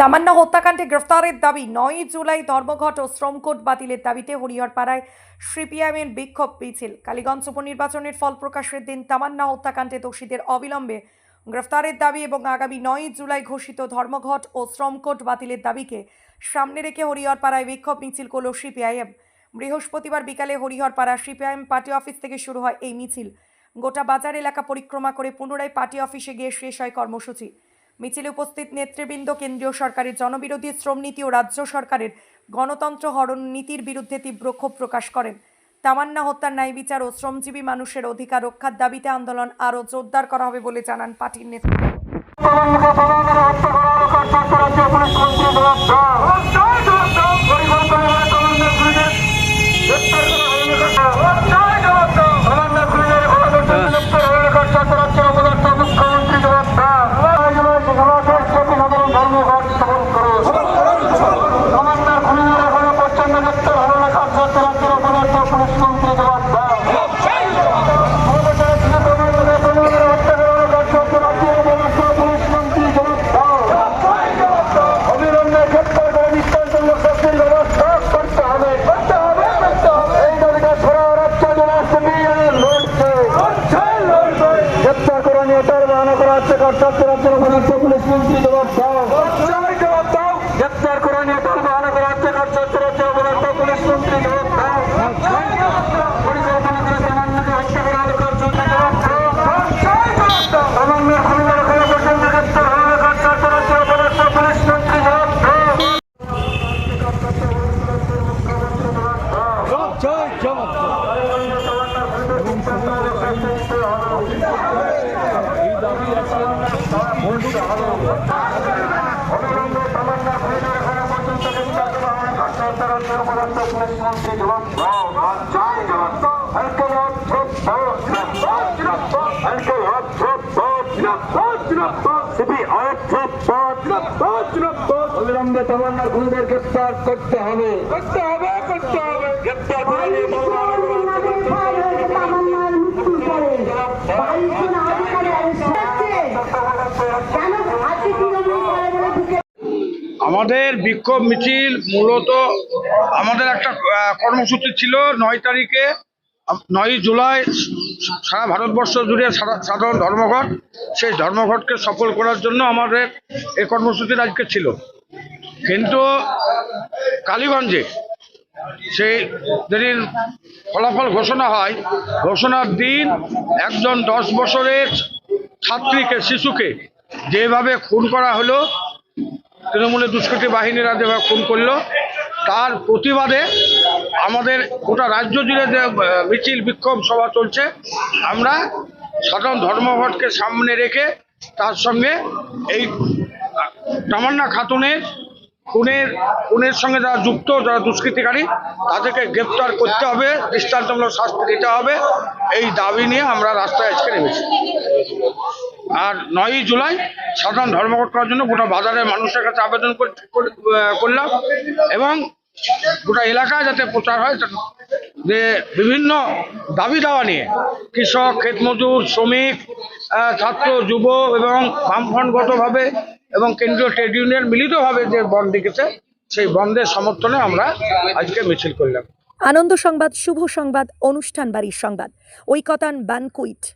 তামান্না হত্যাকাণ্ডে গ্রেফতারের দাবি। নয় জুলাই ধর্মঘট ও শ্রমকোট বাতিলের দাবিতে হরিহরপাড়ায় সিপিআইএমের বিক্ষোভ মিছিল। কালীগঞ্জ উপনির্বাচনের ফল প্রকাশের দিন তামান্না হত্যাকাণ্ডে দোষীদের অবিলম্বে গ্রেফতারের দাবি এবং আগামী নয় জুলাই ঘোষিত ধর্মঘট ও শ্রমকোট বাতিলের দাবিকে সামনে রেখে হরিহরপাড়ায় বিক্ষোভ মিছিল করল সিপিআইএম। বৃহস্পতিবার বিকালে হরিহরপাড়া সিপিআইএম পার্টি অফিস থেকে শুরু হয় এই মিছিল। গোটা বাজার এলাকা পরিক্রমা করে পুনরায় পার্টি অফিসে গিয়ে শেষ হয় কর্মসূচি। মিছিলে উপস্থিত নেতৃবৃন্দ, কেন্দ্রীয় সরকারের জনবিরোধী, শ্রমনীতি ও রাজ্য সরকারের গণতন্ত্র হরণ নীতির বিরুদ্ধে তীব্র ক্ষোভ প্রকাশ করেন। তামান্না হত্যার ন্যায় বিচার ও শ্রমজীবী মানুষের অধিকার রক্ষার দাবিতে আন্দোলন আরও জোরদার করা হবে বলে জানান পার্টির নেতৃত্ব অবিলম্বে গ্রেপ্তার করে দৃষ্টান্তমূলক শাস্তির ব্যবস্থা করতে হবে করতে হবে করতে হবে এই দাবিটা সারা রাজ্য জুড়ে বিএনএ লড়ছে গ্রেপ্তার করে নিয়ে তার বাহানা করা হচ্ছে কর্তাব্য রাজ্যের পুলিশ মন্ত্রী জবাব দাও গ্রেপ্তার করে নিয়ে তার বাহানা করা হচ্ছে কর্তাব্য রাজ্যের উপযুক্ত পুলিশ মন্ত্রী জবাব দাও পরিকল্পনা করে সামান্যকে হত্যা করা হলো কর্তাব্য জবাব দাও সামান্য খুনের কোনো প্রসঙ্গ গ্রেপ্তার হলো কর্তাব্য রাজ্যের উপযুক্ত পুলিশ মন্ত্রী জবাব দাও অবিলম্বে তামান্নার খুনিদের গ্রেপ্তার করতে হবে। করতে হবে করতে হবে। গ্রেপ্তার করে নিয়ে তামান্নার মৃত্যুর পরে বাইশ জন আধিকারিক arrest হচ্ছে। কেন আজকে তৃণমূল করে বলে ঢুকে আমাদের বিক্ষোভ মিছিল মূলত আমাদের একটা কর্মসূচি ছিল নয় তারিখে নয় জুলাই সারা ভারতবর্ষ জুড়ে সাধারণ ধর্মঘট। সেই ধর্মঘটকে সফল করার জন্য আমাদের এই কর্মসূচির আজকে ছিল। কিন্তু কালীগঞ্জে সেই যেদিন ফলাফল ঘোষণা হয়, ঘোষণার দিন একজন দশ বছরের ছাত্রীকে, শিশুকে যেভাবে খুন করা হলো তৃণমূলের দুষ্কৃতী বাহিনীরা যেভাবে খুন করল। তার প্রতিবাদে আমাদের গোটা রাজ্য জুড়ে যে মিছিল, বিক্ষোভ সভা চলছে, আমরা সাধারণ ধর্মঘটকে সামনে রেখে তার সঙ্গে এই তামান্না খাতুনের খুনের খুনের সঙ্গে যারা যুক্ত, যারা দুষ্কৃতিকারী, তাদেরকে গ্রেপ্তার করতে হবে, দৃষ্টান্তমূলক শাস্তি দিতে হবে। এই দাবি নিয়ে আমরা রাস্তায় আজকে নেমেছি। আর নয়ই জুলাই সাধারণ ধর্মঘট করার জন্য গোটা বাজারের মানুষের কাছে আবেদন কর- কর- করলাম। এবং গোটা এলাকায় যাতে প্রচার হয় যে বিভিন্ন দাবি দাওয়া নিয়ে কৃষক ক্ষেতমজুর শ্রমিক ছাত্র যুব এবং বামফ্রন্টগতভাবে এবং কেন্দ্রীয় ট্রেড ইউনিয়ন মিলিতভাবে যে বন্ধ ডেকেছে, সেই বন্ধের সমর্থনে আমরা আজকে মিছিল করলাম। আনন্দ সংবাদ, শুভ সংবাদ, অনুষ্ঠান বাড়ির সংবাদ। Oikatan banquet.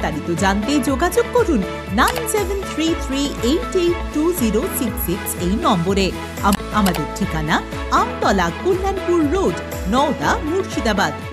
বিস্তারিত জানতে যোগাযোগ করুন nine seven three three eight eight two zero six six এই নম্বরে। আম- আমাদের ঠিকানা আমতলা কল্যাণপুর রোড, নওদা, মুর্শিদাবাদ।